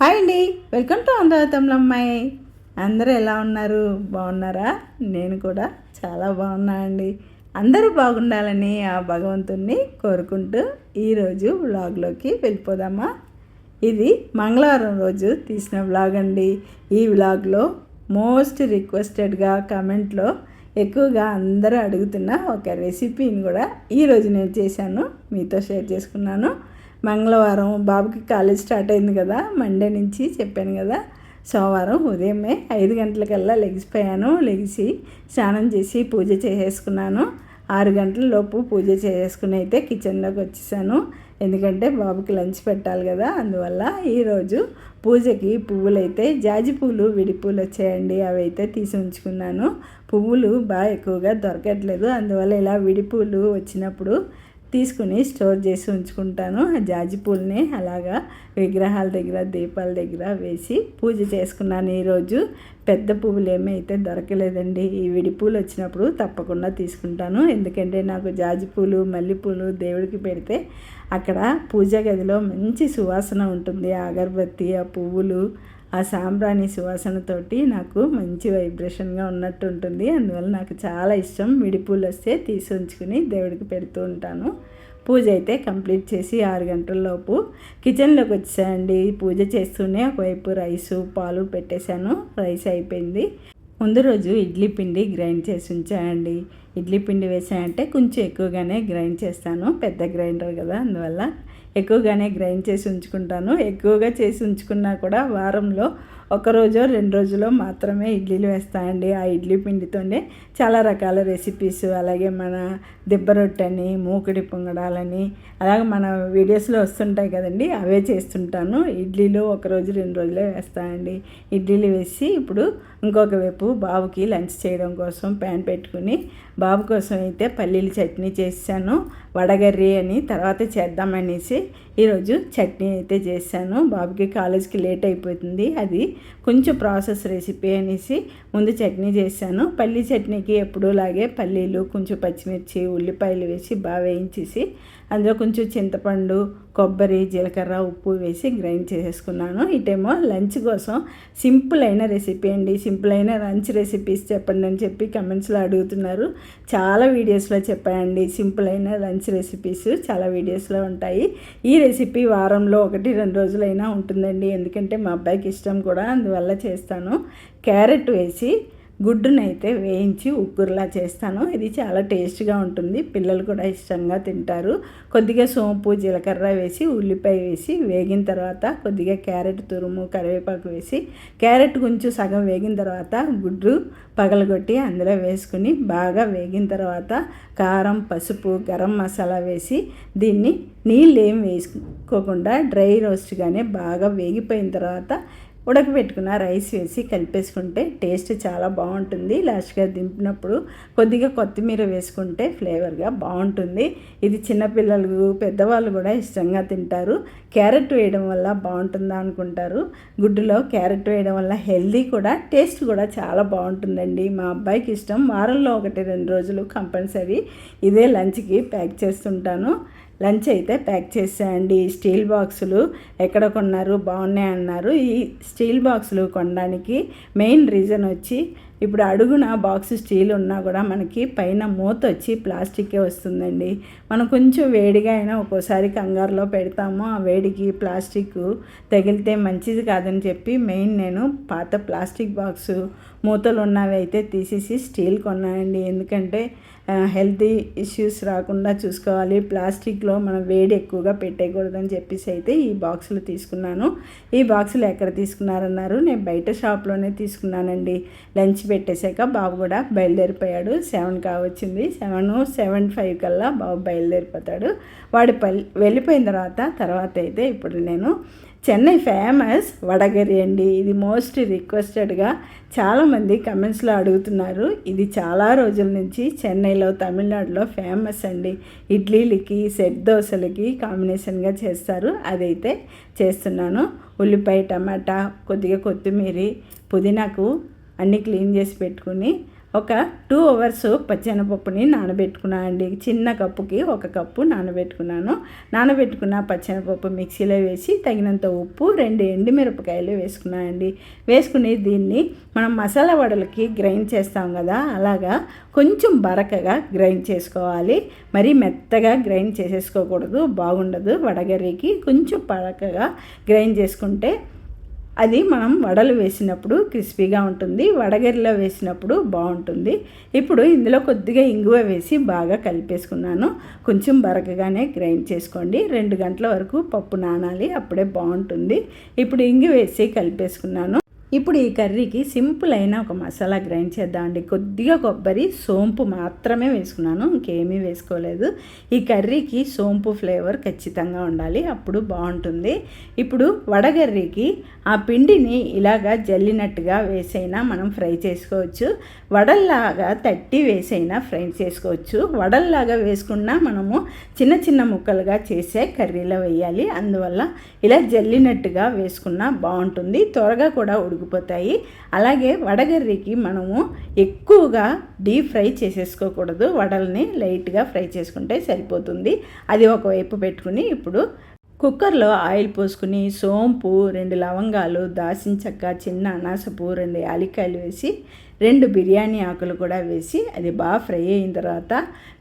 Hi అండి. Welcome to అమరావతంలో అమ్మాయి అందరూ ఎలా ఉన్నారు? బాగున్నారా? నేను కూడా చాలా బాగున్నా అండి. అందరూ బాగుండాలని ఆ భగవంతుణ్ణి కోరుకుంటూ ఈరోజు వ్లాగ్లోకి వెళ్ళిపోదామా? ఇది మంగళవారం రోజు తీసిన వ్లాగ్ అండి. ఈ వ్లాగ్లో మోస్ట్ రిక్వెస్టెడ్గా కమెంట్లో ఎక్కువగా అందరూ అడుగుతున్న ఒక రెసిపీని కూడా ఈరోజు నేను చేశాను. మీతో షేర్ చేసుకున్నాను. మంగళవారం బాబుకి కాలేజ్ స్టార్ట్ అయింది కదా మండే నుంచి చెప్పాను కదా. సోమవారం ఉదయమే ఐదు గంటలకల్లా లెగిసిపోయాను లెగిసి స్నానం చేసి పూజ చేసేసుకున్నాను. ఆరు గంటల లోపు పూజ చేసుకుని అయితే కిచెన్లోకి వచ్చేసాను. ఎందుకంటే బాబుకి లంచ్ పెట్టాలి కదా అందువల్ల ఈరోజు పూజకి పువ్వులు అయితే జాజి పూలు విడి పువ్వులు వచ్చాయండి. అవి అయితే తీసి ఉంచుకున్నాను. పువ్వులు బాగా ఎక్కువగా దొరకట్లేదు. అందువల్ల ఇలా విడి పువ్వులు వచ్చినప్పుడు తీసుకుని స్టోర్ చేసి ఉంచుకుంటాను. ఆ జాజి పూలని అలాగా విగ్రహాల దగ్గర దీపాల దగ్గర వేసి పూజ చేసుకున్నాను ఈరోజు. పెద్ద పువ్వులు ఏమైతే దొరకలేదండి. ఈ విడి పూలు వచ్చినప్పుడు తప్పకుండా తీసుకుంటాను. ఎందుకంటే నాకు జాజి పూలు మల్లెపూలు దేవుడికి పెడితే అక్కడ పూజ గదిలో మంచి సువాసన ఉంటుంది. అగరబత్తి ఆ పువ్వులు ఆ సాంబ్రాణి సువాసనతోటి నాకు మంచి వైబ్రేషన్గా ఉన్నట్టు ఉంటుంది అందువల్ల నాకు చాలా ఇష్టం. మిడిపూలు వస్తే తీసి ఉంచుకుని దేవుడికి పెడుతూ ఉంటాను. పూజ అయితే కంప్లీట్ చేసి ఆరు గంటలలోపు కిచెన్లోకి వచ్చానండి పూజ చేస్తూనే ఒకవైపు రైసు పాలు పెట్టేశాను. రైస్ అయిపోయింది. ముందు రోజు ఇడ్లీ పిండి గ్రైండ్ చేసి ఉంచానండి. ఇడ్లీ పిండి వేసాయంటే కొంచెం ఎక్కువగానే గ్రైండ్ చేస్తాను. పెద్ద గ్రైండర్ కదా అందువల్ల ఎక్కువగానే గ్రైండ్ చేసి ఉంచుకుంటాను. ఎక్కువగా చేసి ఉంచుకున్నా కూడా వారంలో ఒక రోజు రెండు రోజులో మాత్రమే ఇడ్లీలు వేస్తాయండి ఆ ఇడ్లీ పిండితోనే చాలా రకాల రెసిపీస్ అలాగే మన దిబ్బ మూకుడి పొంగడాలని అలాగే మన వీడియోస్లో వస్తుంటాయి కదండి అవే చేస్తుంటాను. ఇడ్లీలు ఒక రోజు రెండు రోజులే వేస్తాయండి ఇడ్లీలు వేసి ఇప్పుడు ఇంకొక వైపు బాబుకి లంచ్ చేయడం కోసం ప్యాన్ పెట్టుకుని బాబు కోసం అయితే పల్లీలు చట్నీ చేశాను. వడగర్రీ అని తర్వాత చేద్దామనేసి ఈరోజు చట్నీ అయితే చేశాను. బాబుకి కాలేజ్కి లేట్ అయిపోతుంది. అది కొంచెం ప్రాసెస్ రెసిపీ అనేసి ముందు చట్నీ చేశాను. పల్లీ చట్నీకి ఎప్పుడూలాగే పల్లీలు కొంచెం పచ్చిమిర్చి ఉల్లిపాయలు వేసి బాగా వేయించేసి అందులో కొంచెం చింతపండు కొబ్బరి జీలకర్ర ఉప్పు వేసి గ్రైండ్ చేసేసుకున్నాను. ఇటేమో లంచ్ కోసం సింపుల్ అయిన రెసిపీ అండి. సింపుల్ అయిన లంచ్ రెసిపీస్ చెప్పండి అని చెప్పి కమెంట్స్లో అడుగుతున్నారు. చాలా వీడియోస్లో చెప్పానండి. సింపుల్ అయిన లంచ్ రెసిపీస్ చాలా వీడియోస్లో ఉంటాయి. ఈ రెసిపీ వారంలో ఒకటి రెండు రోజులైనా ఉంటుందండి. ఎందుకంటే మా అబ్బాయికి ఇష్టం కూడా అందువల్ల చేస్తాను. క్యారెట్ వేసి గుడ్డునైతే వేయించి ఉక్కురులా చేస్తాను. ఇది చాలా టేస్ట్గా ఉంటుంది. పిల్లలు కూడా ఇష్టంగా తింటారు. కొద్దిగా సోంపు జీలకర్ర వేసి ఉల్లిపాయ వేసి వేగిన తర్వాత కొద్దిగా క్యారెట్ తురుము కరివేపాకు వేసి క్యారెట్ కొంచెం సగం వేగిన తర్వాత గుడ్డు పగలగొట్టి అందులో వేసుకుని బాగా వేగిన తర్వాత కారం పసుపు గరం మసాలా వేసి దీన్ని నీళ్ళు ఏం వేసుకోకుండా డ్రై రోస్ట్గానే బాగా వేగిపోయిన తర్వాత ఉడకబెట్టుకున్న రైస్ వేసి కలిపేసుకుంటే టేస్ట్ చాలా బాగుంటుంది. లాస్ట్గా దింపినప్పుడు కొద్దిగా కొత్తిమీర వేసుకుంటే ఫ్లేవర్గా బాగుంటుంది. ఇది చిన్నపిల్లలు పెద్దవాళ్ళు కూడా ఇష్టంగా తింటారు. క్యారెట్ వేయడం వల్ల బాగుంటుందా అనుకుంటారు. గుడ్డులో క్యారెట్ వేయడం వల్ల హెల్దీ కూడా టేస్ట్ కూడా చాలా బాగుంటుందండి. మా అబ్బాయికి ఇష్టం. వారంలో ఒకటి రెండు రోజులు కంపల్సరీ ఇదే లంచ్కి ప్యాక్ చేస్తుంటాను. లంచ్ అయితే ప్యాక్ చేసేయండి. స్టీల్ బాక్సులు ఎక్కడ కొన్నారు? బాగున్నాయి అన్నారు ఈ స్టీల్ బాక్సులు కొనడానికి మెయిన్ రీజన్ వచ్చి ఇప్పుడు అడుగున బాక్స్ స్టీల్ ఉన్నా కూడా మనకి పైన మూత వచ్చి ప్లాస్టికే వస్తుందండి. మనం కొంచెం వేడిగా అయినా ఒక్కోసారి కంగారులో పెడతాము. ఆ వేడికి ప్లాస్టిక్ తగిలితే మంచిది కాదని చెప్పి మెయిన్ నేను పాత ప్లాస్టిక్ బాక్సు మూతలు ఉన్నవి అయితే తీసేసి స్టీల్ కొన్నానండి. ఎందుకంటే హెల్తీ ఇష్యూస్ రాకుండా చూసుకోవాలి. ప్లాస్టిక్లో మనం వేడి ఎక్కువగా పెట్టేయకూడదని చెప్పేసి అయితే ఈ బాక్సులు తీసుకున్నాను. ఈ బాక్సులు ఎక్కడ తీసుకున్నారన్నారు? నేను బయట షాప్లోనే తీసుకున్నానండి. లంచ్ పెట్టేశాక బాబు కూడా బయలుదేరిపోయాడు. సెవెన్ కావచ్చింది సెవెన్ సెవెన్ ఫైవ్ కల్లా బాబు బయలుదేరిపోతాడు. వాడు పల్ వెళ్ళిపోయిన తర్వాత తర్వాత అయితే ఇప్పుడు నేను చెన్నై ఫేమస్ వడగరి అండి. ఇది మోస్ట్ రిక్వెస్టెడ్గా చాలామంది కమెంట్స్లో అడుగుతున్నారు. ఇది చాలా రోజుల నుంచి చెన్నైలో తమిళనాడులో ఫేమస్ అండి. ఇడ్లీలకి సెట్ దోశలకి కాంబినేషన్గా చేస్తారు. అదైతే చేస్తున్నాను. ఉల్లిపాయ టమాటా కొద్దిగా కొత్తిమీర పుదీనాకు అన్నీ క్లీన్ చేసి పెట్టుకుని ఒక టూ అవర్స్ పచ్చెనపప్పుని నానబెట్టుకున్నాను అండి. చిన్న కప్పుకి ఒక కప్పు నానబెట్టుకున్నాను. నానబెట్టుకున్న పచ్చెనపప్పు మిక్సీలో వేసి తగినంత ఉప్పు రెండు ఎండుమిరపకాయలు వేసుకున్నాను అండి. వేసుకుని దీన్ని మనం మసాలా వడలకి గ్రైండ్ చేస్తాం కదా అలాగా కొంచెం బరకగా గ్రైండ్ చేసుకోవాలి. మరీ మెత్తగా గ్రైండ్ చేసేసుకోకూడదు బాగుండదు. వడగర్రీకి కొంచెం బరకగా గ్రైండ్ చేసుకుంటే అది మనం వడలు వేసినప్పుడు క్రిస్పీగా ఉంటుంది వడగరిలో వేసినప్పుడు బాగుంటుంది. ఇప్పుడు ఇందులో కొద్దిగా ఇంగువ వేసి బాగా కలిపేసుకున్నాను. కొంచెం బరకగానే గ్రైండ్ చేసుకోండి. రెండు గంటల వరకు పప్పు నానాలి అప్పుడే బాగుంటుంది. ఇప్పుడు ఇంగు వేసి కలిపేసుకున్నాను. ఇప్పుడు ఈ కర్రీకి సింపుల్ అయిన ఒక మసాలా గ్రైండ్ చేద్దామండి. కొద్దిగా కొబ్బరి సోంపు మాత్రమే వేసుకున్నాను ఇంకేమీ వేసుకోలేదు. ఈ కర్రీకి సోంపు ఫ్లేవర్ ఖచ్చితంగా ఉండాలి అప్పుడు బాగుంటుంది. ఇప్పుడు వడగర్రీకి ఆ పిండిని ఇలాగా జల్లినట్టుగా వేసైనా మనం ఫ్రై చేసుకోవచ్చు. వడల్లాగా తట్టి వేసైనా ఫ్రై చేసుకోవచ్చు. వడల్లాగా వేసుకున్నా మనము చిన్న చిన్న ముక్కలుగా చేసే కర్రీలో వేయాలి. అందువల్ల ఇలా జల్లినట్టుగా వేసుకున్నా బాగుంటుంది. త్వరగా కూడా ఉడికిపోతాయి అలాగే వడగర్రీకి మనము ఎక్కువగా డీప్ ఫ్రై చేసేసుకోకూడదు. వడల్ని లైట్గా ఫ్రై చేసుకుంటే సరిపోతుంది. అది ఒకవైపు పెట్టుకుని ఇప్పుడు కుక్కర్లో ఆయిల్ పోసుకుని సోంపు రెండు లవంగాలు దాసిన చెక్క చిన్న అనాసపు రెండు యాలికాయలు వేసి రెండు బిర్యానీ ఆకులు కూడా వేసి అది బాగా ఫ్రై అయిన తర్వాత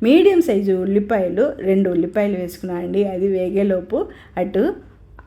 మీడియం సైజు ఉల్లిపాయలు రెండు ఉల్లిపాయలు వేసుకున్నానండి. అది వేగేలోపు అటు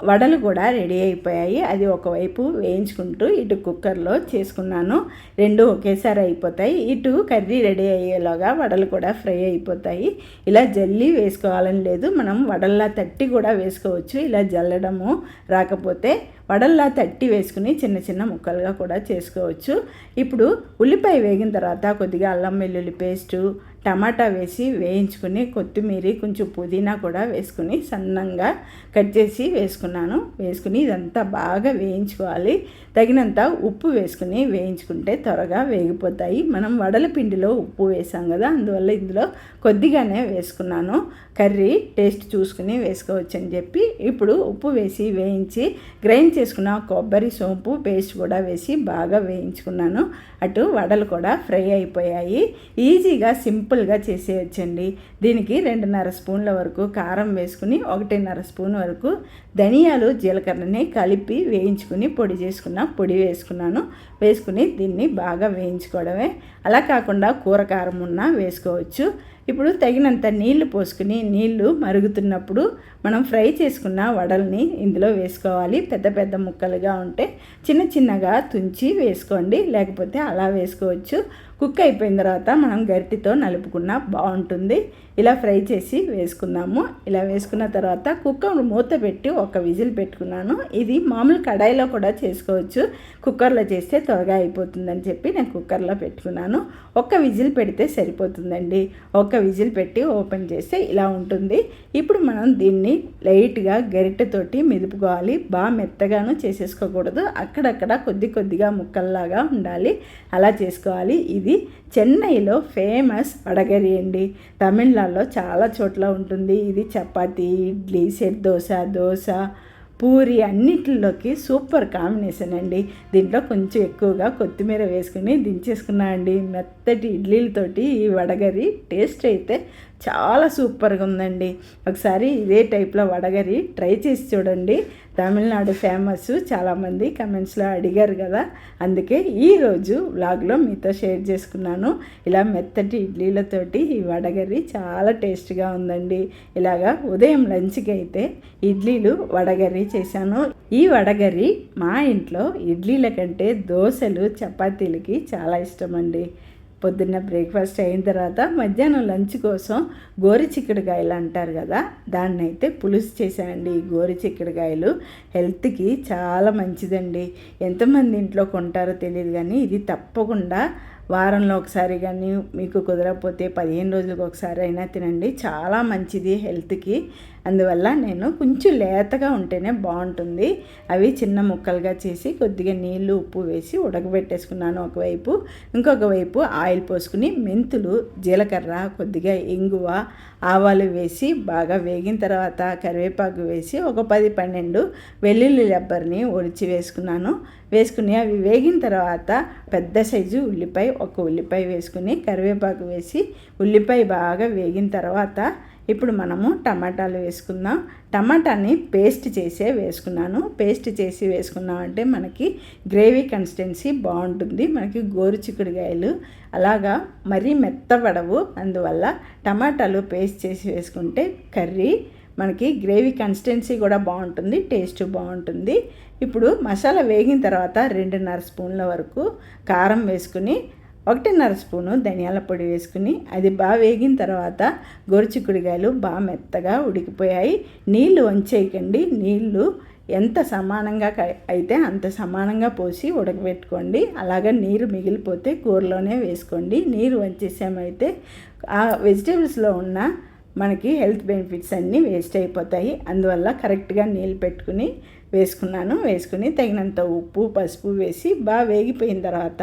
వడలు కూడా రెడీ అయిపోయాయి. అది ఒకవైపు వేయించుకుంటూ ఇటు కుక్కర్లో చేసుకున్నాను. రెండు ఒకేసారి అయిపోతాయి. ఇటు కర్రీ రెడీ అయ్యేలాగా వడలు కూడా ఫ్రై అయిపోతాయి. ఇలా జల్లి వేసుకోవాలని లేదు. మనం వడల్లా తట్టి కూడా వేసుకోవచ్చు. ఇలా జల్లడము రాకపోతే వడల్లా తట్టి వేసుకుని చిన్న చిన్న ముక్కలుగా కూడా చేసుకోవచ్చు. ఇప్పుడు ఉల్లిపాయ వేగిన తర్వాత కొద్దిగా అల్లం వెల్లుల్లి పేస్టు టమాటా వేసి వేయించుకుని కొత్తిమీర కొంచెం పుదీనా కూడా వేసుకుని సన్నంగా కట్ చేసి వేసుకున్నాను. వేసుకుని ఇదంతా బాగా వేయించుకోవాలి. తగినంత ఉప్పు వేసుకుని వేయించుకుంటే త్వరగా వేగిపోతాయి. మనం వడల పిండిలో ఉప్పు వేసాం కదా అందువల్ల ఇందులో కొద్దిగానే వేసుకున్నాను. కర్రీ టేస్ట్ చూసుకుని వేసుకోవచ్చు అని చెప్పి ఇప్పుడు ఉప్పు వేసి వేయించి గ్రైండ్ చేసుకున్న కొబ్బరి సోంపు పేస్ట్ కూడా వేసి బాగా వేయించుకున్నాను. అటు వడలు కూడా ఫ్రై అయిపోయాయి. ఈజీగా సింపుల్గా చేసేయచ్చండి. దీనికి రెండున్నర స్పూన్ల వరకు కారం వేసుకుని ఒకటిన్నర స్పూన్ వరకు ధనియాలు జీలకర్రని కలిపి వేయించుకుని పొడి చేసుకున్న పొడి వేసుకున్నాను. వేసుకుని దీన్ని బాగా వేయించుకోవడమే. అలా కాకుండా కూర కారం ఉన్నా వేసుకోవచ్చు. ఇప్పుడు తగినంత నీళ్ళు పోసుకుని నీళ్ళు మరుగుతున్నప్పుడు మనం ఫ్రై చేసుకున్న వడల్ని ఇందులో వేసుకోవాలి. పెద్ద పెద్ద ముక్కలుగా ఉంటే చిన్న చిన్నగా తుంచి వేసుకోండి. లేకపోతే అలా వేసుకోవచ్చు. కుక్ అయిపోయిన తర్వాత మనం గరిటితో నలుపుకున్న బాగుంటుంది. ఇలా ఫ్రై చేసి వేసుకుందాము. ఇలా వేసుకున్న తర్వాత కుక్కర్ మూత పెట్టి ఒక విజిల్ పెట్టుకున్నాను. ఇది మామూలు కడాయిలో కూడా చేసుకోవచ్చు. కుక్కర్లో చేస్తే త్వరగా అయిపోతుందని చెప్పి నేను కుక్కర్లో పెట్టుకున్నాను. ఒక్క విజిల్ పెడితే సరిపోతుందండి. ఒక్క విజిల్ పెట్టి ఓపెన్ చేస్తే ఇలా ఉంటుంది. ఇప్పుడు మనం దీన్ని లైట్గా గరిటెతోటి మెదుపుకోవాలి. బాగా మెత్తగాను చేసేసుకోకూడదు. అక్కడక్కడ కొద్ది కొద్దిగా ముక్కల్లాగా ఉండాలి. అలా చేసుకోవాలి. ఇది ఇది చెన్నైలో ఫేమస్ వడగరి అండి. తమిళనాడులో చాలా చోట్ల ఉంటుంది. ఇది చపాతి ఇడ్లీ సెట్ దోశ దోశ పూరి అన్నిటిలోకి సూపర్ కాంబినేషన్ అండి. దీంట్లో కొంచెం ఎక్కువగా కొత్తిమీర వేసుకుని దించేసుకున్నా అండి. మెత్తటి ఇడ్లీలతోటి ఈ వడగరి టేస్ట్ అయితే చాలా సూపర్గా ఉందండి. ఒకసారి ఇదే టైప్లో వడగరి ట్రై చేసి చూడండి. తమిళనాడు ఫేమస్ చాలామంది కమెంట్స్లో అడిగారు కదా. అందుకే ఈరోజు వ్లాగ్లో మీతో షేర్ చేసుకున్నాను. ఇలా మెత్తటి ఇడ్లీలతోటి ఈ వడగర్రి చాలా టేస్ట్గా ఉందండి. ఇలాగా ఉదయం లంచ్కి అయితే ఇడ్లీలు వడగర్రీ చేశాను. ఈ వడగర్రి మా ఇంట్లో ఇడ్లీల కంటే దోశలు చపాతీలకి చాలా ఇష్టం అండి పొద్దున్న బ్రేక్ఫాస్ట్ అయిన తర్వాత మధ్యాహ్నం లంచ్ కోసం గోరి చిక్కుడుకాయలు అంటారు కదా దాన్ని అయితే పులుసు చేశానండి ఈ గోరి చిక్కుడుకాయలు. హెల్త్కి చాలా మంచిదండి. ఎంతమంది ఇంట్లో కొంటారో తెలియదు కానీ ఇది తప్పకుండా వారంలో ఒకసారి కానీ మీకు కుదరకపోతే పదిహేను రోజులకు ఒకసారి అయినా తినండి. చాలా మంచిది హెల్త్కి. అందువల్ల నేను కొంచెం లేతగా ఉంటేనే బాగుంటుంది. అవి చిన్న ముక్కలుగా చేసి కొద్దిగా నీళ్ళు ఉప్పు వేసి ఉడకబెట్టేసుకున్నాను ఒకవైపు. ఇంకొక వైపు ఆయిల్ పోసుకుని మెంతులు జీలకర్ర కొద్దిగా ఇంగువ ఆవాలు వేసి బాగా వేగిన తర్వాత కరివేపాకు వేసి ఒక పది పన్నెండు వెల్లుల్లి రబ్బర్ని ఒలిచి వేసుకున్నాను. వేసుకుని అవి వేగిన తర్వాత పెద్ద సైజు ఉల్లిపాయ ఒక ఉల్లిపాయ వేసుకుని కరివేపాకు వేసి ఉల్లిపాయ బాగా వేగిన తర్వాత ఇప్పుడు మనము టమాటాలు వేసుకుందాం. టమాటాని పేస్ట్ చేసే వేసుకున్నాను. పేస్ట్ చేసి వేసుకున్నామంటే మనకి గ్రేవీ కన్సిస్టెన్సీ బాగుంటుంది. మనకి గోరు చిక్కుడుకాయలు అలాగా మరీ మెత్తపడవు అందువల్ల టమాటాలు పేస్ట్ చేసి వేసుకుంటే కర్రీ మనకి గ్రేవీ కన్సిస్టెన్సీ కూడా బాగుంటుంది. టేస్ట్ బాగుంటుంది. ఇప్పుడు మసాలా వేగిన తర్వాత రెండున్నర స్పూన్ల వరకు కారం వేసుకుని ఒకటిన్నర స్పూను ధనియాల పొడి వేసుకుని అది బాగా వేగిన తర్వాత గొరుచిక్కుడికాయలు బాగా మెత్తగా ఉడికిపోయాయి. నీళ్ళు వంచేయకండి. నీళ్ళు ఎంత సమానంగా అయితే అంత సమానంగా పోసి ఉడకబెట్టుకోండి. అలాగే నీరు మిగిలిపోతే కూరలోనే వేసుకోండి. నీరు వంచేసామైతే ఆ వెజిటేబుల్స్లో ఉన్న మనకి హెల్త్ బెనిఫిట్స్ అన్నీ వేస్ట్ అయిపోతాయి. అందువల్ల కరెక్ట్గా నీళ్ళు పెట్టుకుని వేసుకున్నాను. వేసుకుని తగినంత ఉప్పు పసుపు వేసి బాగా వేగిపోయిన తర్వాత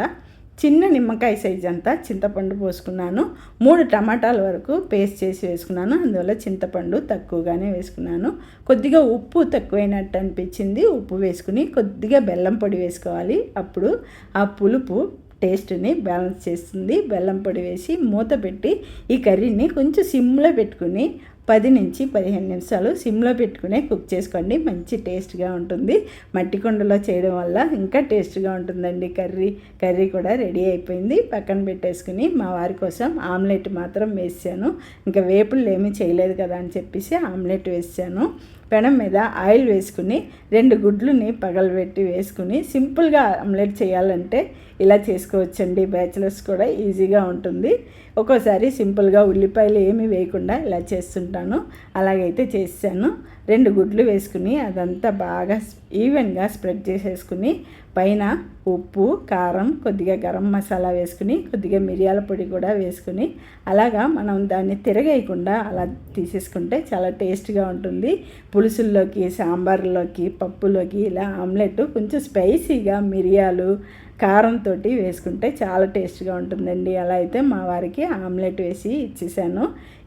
చిన్న నిమ్మకాయ సైజ్ అంతా చింతపండు పోసుకున్నాను. మూడు టమాటాల వరకు పేస్ట్ చేసి వేసుకున్నాను. అందువల్ల చింతపండు తక్కువగానే వేసుకున్నాను. కొద్దిగా ఉప్పు తక్కువైనట్టు అనిపించింది. ఉప్పు వేసుకుని కొద్దిగా బెల్లం పొడి వేసుకోవాలి. అప్పుడు ఆ పులుపు టేస్ట్ని బ్యాలెన్స్ చేస్తుంది. బెల్లం పొడి వేసి మూత పెట్టి ఈ కర్రీని కొంచెం సిమ్లో పెట్టుకుని పది నుంచి పదిహేను నిమిషాలు సిమ్లో పెట్టుకునే కుక్ చేసుకోండి. మంచి టేస్ట్గా ఉంటుంది. మట్టి కుండలో చేయడం వల్ల ఇంకా టేస్ట్గా ఉంటుందండి కర్రీ. కర్రీ కూడా రెడీ అయిపోయింది. పక్కన పెట్టేసుకుని మా వారి కోసం ఆమ్లెట్ మాత్రం వేసాను. ఇంకా వేపుళ్ళు ఏమీ చేయలేదు కదా అని చెప్పేసి ఆమ్లెట్ వేసాను. పెనం మీద ఆయిల్ వేసుకుని రెండు గుడ్లుని పగలబెట్టి వేసుకుని సింపుల్గా ఆమ్లెట్ చేయాలంటే ఇలా చేసుకోవచ్చండి. బ్యాచిలర్స్ కూడా ఈజీగా ఉంటుంది. ఒక్కోసారి సింపుల్గా ఉల్లిపాయలు ఏమీ వేయకుండా ఇలా చేస్తుంటాను. అలాగైతే చేసాను రెండు గుడ్లు వేసుకుని అదంతా బాగా ఈవెన్గా స్ప్రెడ్ చేసేసుకుని పైన ఉప్పు కారం కొద్దిగా గరం మసాలా వేసుకుని కొద్దిగా మిరియాల పొడి కూడా వేసుకుని అలాగా మనం దాన్ని తిరగేయకుండా అలా తీసేసుకుంటే చాలా టేస్ట్గా ఉంటుంది. పులుసుల్లోకి సాంబార్లోకి పప్పులోకి ఇలా ఆమ్లెట్ కొంచెం స్పైసీగా మిరియాలు కారంతో వేసుకుంటే చాలా టేస్ట్గా ఉంటుందండి. అలా అయితే మా వారికి ఆమ్లెట్ వేసి ఇచ్చేసాను.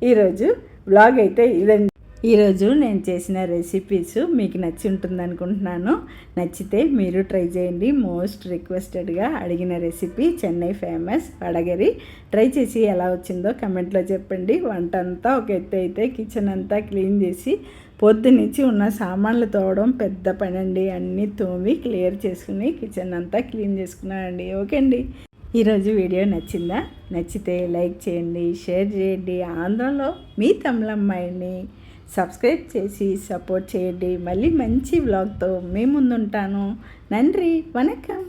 ఈరోజు బ్లాగ్ అయితే ఇదండి. ఈరోజు నేను చేసిన రెసిపీస్ మీకు నచ్చి ఉంటుంది అనుకుంటున్నాను. నచ్చితే మీరు ట్రై చేయండి. మోస్ట్ రిక్వెస్టెడ్గా అడిగిన recipe Chennai famous vada curry. Try చేసి ఎలా వచ్చిందో కమెంట్లో చెప్పండి. వంట అంతా ఒక ఎత్తు అయితే కిచెన్ అంతా క్లీన్ చేసి పొద్దునుంచి ఉన్న సామాన్లు తోవడం పెద్ద పని అండి అన్నీ తోమి క్లియర్ చేసుకుని కిచెన్ అంతా క్లీన్ చేసుకున్నానండి. ఓకే అండి. ఈరోజు వీడియో నచ్చిందా? నచ్చితే లైక్ చేయండి షేర్ చేయండి. ఆంధ్రలో మీ తమిళమ్మాయిని సబ్స్క్రైబ్ చేసి సపోర్ట్ చేయండి. మళ్ళీ మంచి వ్లాగ్తో మీ ముందుంటాను. నండ్రి వనకం.